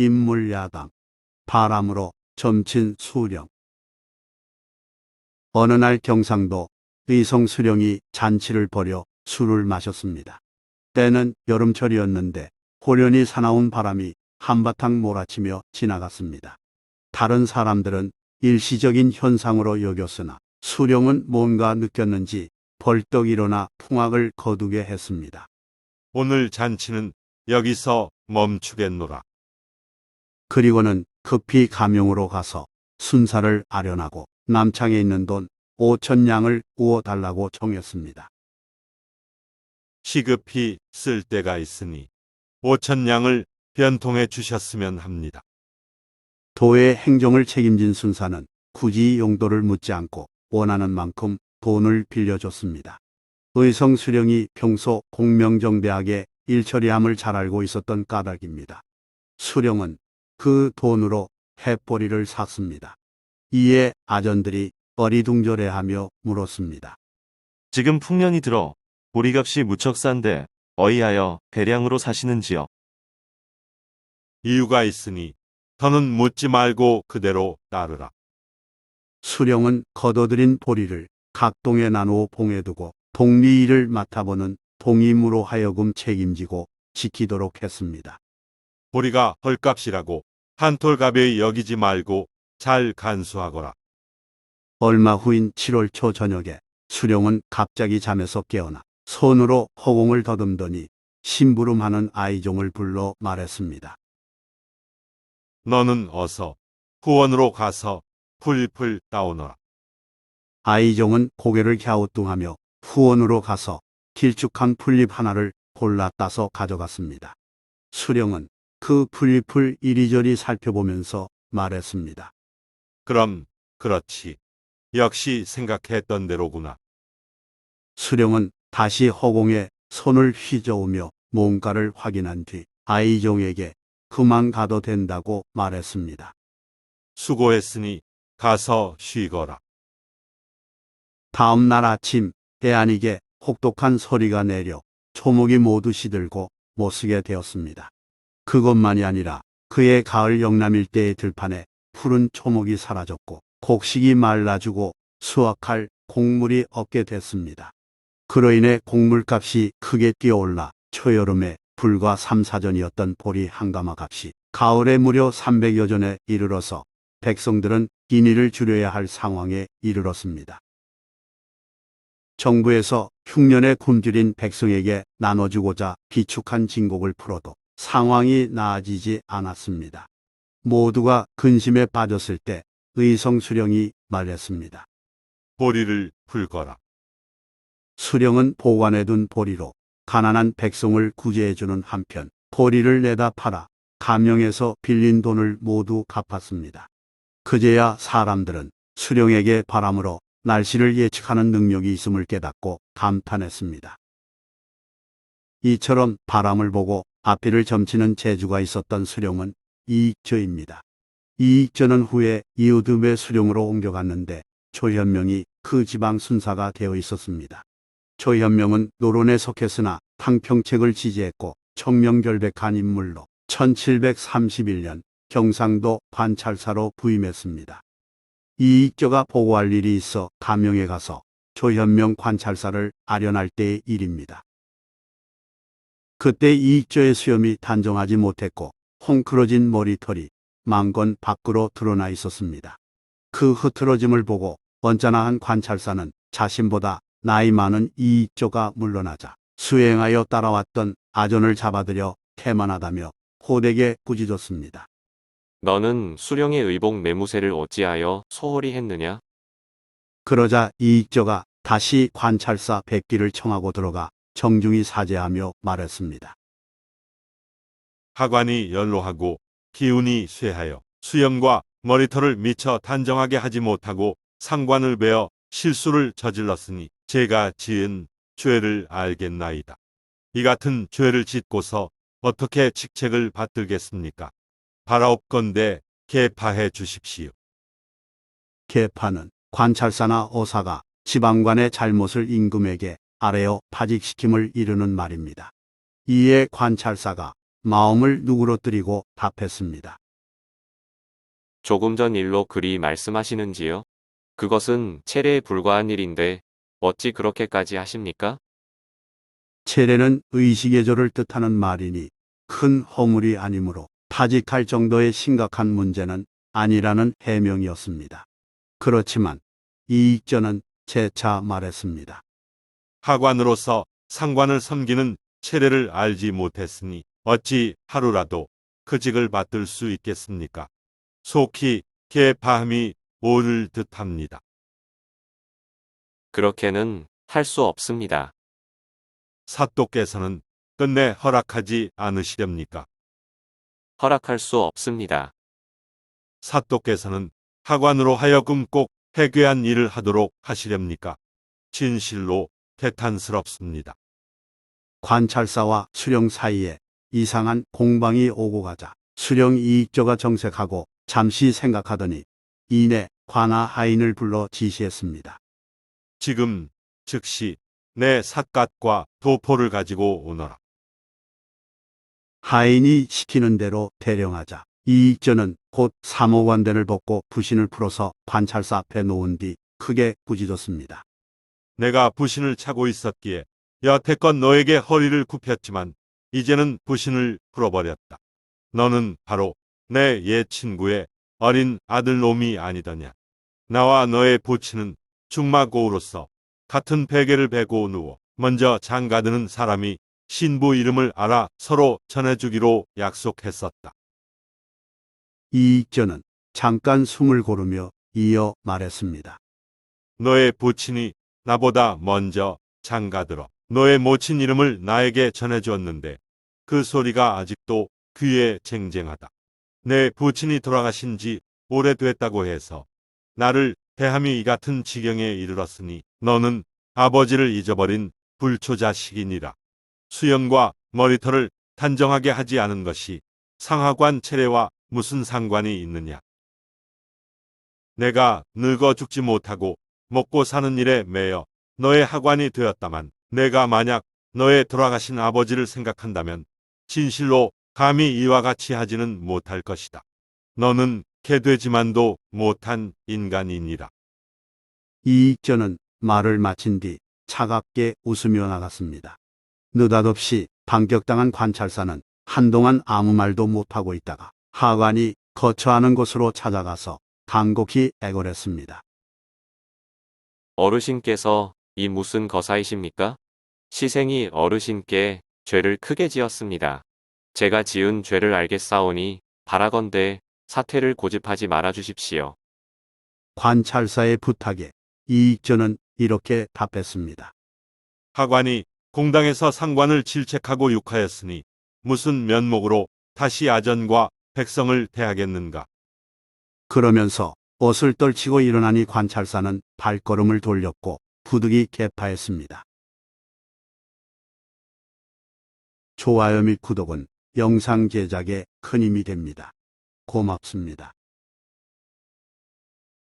인물 야당, 바람으로 점친 수령. 어느 날 경상도 의성 수령이 잔치를 벌여 술을 마셨습니다. 때는 여름철이었는데 호련히 사나운 바람이 한바탕 몰아치며 지나갔습니다. 다른 사람들은 일시적인 현상으로 여겼으나 수령은 뭔가 느꼈는지 벌떡 일어나 풍악을 거두게 했습니다. 오늘 잔치는 여기서 멈추겠노라. 그리고는 급히 가명으로 가서 순사를 아련하고 남창에 있는 돈 5천 냥을 구워 달라고 청했습니다. 시급히 쓸 때가 있으니 오천냥을 변통해 주셨으면 합니다. 도의 행정을 책임진 순사는 굳이 용도를 묻지 않고 원하는 만큼 돈을 빌려줬습니다. 의성 수령이 평소 공명정대하게 일처리함을 잘 알고 있었던 까닭입니다. 수령은 그 돈으로 햇보리를 샀습니다. 이에 아전들이 어리둥절해하며 물었습니다. 지금 풍년이 들어 보리값이 무척 싼데 어이하여 대량으로 사시는지요? 이유가 있으니 더는 묻지 말고 그대로 따르라. 수령은 거둬들인 보리를 각동에 나누어 봉해두고 동리 일을 맡아보는 동임으로 하여금 책임지고 지키도록 했습니다. 보리가 헐값이라고 한톨 가벼이 여기지 말고 잘 간수하거라. 얼마 후인 7월 초 저녁에 수령은 갑자기 잠에서 깨어나 손으로 허공을 더듬더니 심부름하는 아이종을 불러 말했습니다. 너는 어서 후원으로 가서 풀풀 따오너라. 아이종은 고개를 갸우뚱하며 후원으로 가서 길쭉한 풀잎 하나를 골라 따서 가져갔습니다. 수령은 그 풀잎을 이리저리 살펴보면서 말했습니다. 그럼 그렇지. 역시 생각했던 대로구나. 수령은 다시 허공에 손을 휘저으며 뭔가를 확인한 뒤 아이종에게 그만 가도 된다고 말했습니다. 수고했으니 가서 쉬거라. 다음 날 아침 해안이게 혹독한 소리가 내려 초목이 모두 시들고 못쓰게 되었습니다. 그것만이 아니라 그의 가을 영남 일대의 들판에 푸른 초목이 사라졌고 곡식이 말라주고 수확할 곡물이 없게 됐습니다. 그로 인해 곡물값이 크게 뛰어올라 초여름에 불과 3, 4전이었던 보리 한가마 값이 가을에 무려 300여 전에 이르러서 백성들은 인의를 줄여야 할 상황에 이르렀습니다. 정부에서 흉년에 굶주린 백성에게 나눠주고자 비축한 진곡을 풀어도 상황이 나아지지 않았습니다. 모두가 근심에 빠졌을 때 의성 수령이 말했습니다. 보리를 풀거라. 수령은 보관해둔 보리로 가난한 백성을 구제해주는 한편 보리를 내다 팔아 가명에서 빌린 돈을 모두 갚았습니다. 그제야 사람들은 수령에게 바람으로 날씨를 예측하는 능력이 있음을 깨닫고 감탄했습니다. 이처럼 바람을 보고 앞뒤를 점치는 재주가 있었던 수령은 이익조입니다. 이익조는 후에 이웃음의 수령으로 옮겨갔는데 조현명이 그 지방 순사가 되어 있었습니다. 조현명은 노론에 속했으나 탕평책을 지지했고 청명결백한 인물로 1731년 경상도 관찰사로 부임했습니다. 이익조가 보고할 일이 있어 가명에 가서 조현명 관찰사를 아련할 때의 일입니다. 그때 이익조의 수염이 단정하지 못했고 홍크러진 머리털이 망건 밖으로 드러나 있었습니다. 그 흐트러짐을 보고 언짢아한 관찰사는 자신보다 나이 많은 이익조가 물러나자 수행하여 따라왔던 아전을 잡아들여 태만하다며 호되게 꾸짖었습니다. 너는 수령의 의복 매무새를 어찌하여 소홀히 했느냐? 그러자 이익조가 다시 관찰사 백기를 청하고 들어가 정중히 사죄하며 말했습니다. 하관이 연로하고 기운이 쇠하여 수염과 머리털을 미처 단정하게 하지 못하고 상관을 베어 실수를 저질렀으니 제가 지은 죄를 알겠나이다. 이 같은 죄를 짓고서 어떻게 직책을 받들겠습니까? 바라옵건대 개파해 주십시오. 개파는 관찰사나 어사가 지방관의 잘못을 임금에게 아뢰어 파직시킴을 이르는 말입니다. 이에 관찰사가 마음을 누그러뜨리고 답했습니다. 조금 전 일로 그리 말씀하시는지요? 그것은 체례에 불과한 일인데 어찌 그렇게까지 하십니까? 체례는 의식예조를 뜻하는 말이니 큰 허물이 아니므로 타직할 정도의 심각한 문제는 아니라는 해명이었습니다. 그렇지만 이익전은 재차 말했습니다. 하관으로서 상관을 섬기는 체례를 알지 못했으니 어찌 하루라도 그 직을 받들 수 있겠습니까? 속히 개파함이 옳을 듯합니다. 그렇게는 할 수 없습니다. 사또께서는 끝내 허락하지 않으시렵니까? 허락할 수 없습니다. 사또께서는 하관으로 하여금 꼭 해괴한 일을 하도록 하시렵니까? 진실로 대탄스럽습니다. 관찰사와 수령 사이에 이상한 공방이 오고 가자 수령 이익조가 정색하고 잠시 생각하더니 이내 관아 하인을 불러 지시했습니다. 지금 즉시 내 삿갓과 도포를 가지고 오너라. 하인이 시키는 대로 대령하자 이익조는 곧 사모관대를 벗고 부신을 풀어서 관찰사 앞에 놓은 뒤 크게 꾸짖었습니다. 내가 부신을 차고 있었기에 여태껏 너에게 허리를 굽혔지만 이제는 부신을 풀어버렸다. 너는 바로 내 옛 친구의 어린 아들놈이 아니더냐. 나와 너의 부친은 중마고우로서 같은 베개를 베고 누워 먼저 장가드는 사람이 신부 이름을 알아 서로 전해주기로 약속했었다. 이익조는 잠깐 숨을 고르며 이어 말했습니다. 너의 부친이 나보다 먼저 장가들어 너의 모친 이름을 나에게 전해주었는데 그 소리가 아직도 귀에 쟁쟁하다. 내 부친이 돌아가신 지 오래됐다고 해서 나를 대함이 이 같은 지경에 이르렀으니 너는 아버지를 잊어버린 불초자식이니라. 수염과 머리털을 단정하게 하지 않은 것이 상하관 체례와 무슨 상관이 있느냐. 내가 늙어 죽지 못하고 먹고 사는 일에 매여 너의 하관이 되었다만 내가 만약 너의 돌아가신 아버지를 생각한다면 진실로 감히 이와 같이 하지는 못할 것이다. 너는 개되지만도 못한 인간이니라. 이 익전은 말을 마친 뒤 차갑게 웃으며 나갔습니다. 느닷없이 반격당한 관찰사는 한동안 아무 말도 못하고 있다가 하관이 거처하는 곳으로 찾아가서 간곡히 애걸했습니다. 어르신께서 이 무슨 거사이십니까? 시생이 어르신께 죄를 크게 지었습니다. 제가 지은 죄를 알겠사오니 바라건대 사퇴를 고집하지 말아 주십시오. 관찰사의 부탁에 이익전은 이렇게 답했습니다. 하관이 공당에서 상관을 질책하고 욕하였으니 무슨 면목으로 다시 아전과 백성을 대하겠는가. 그러면서 옷을 떨치고 일어나니 관찰사는 발걸음을 돌렸고 부득이 개파했습니다. 좋아요 및 구독은 영상 제작에 큰 힘이 됩니다. 고맙습니다.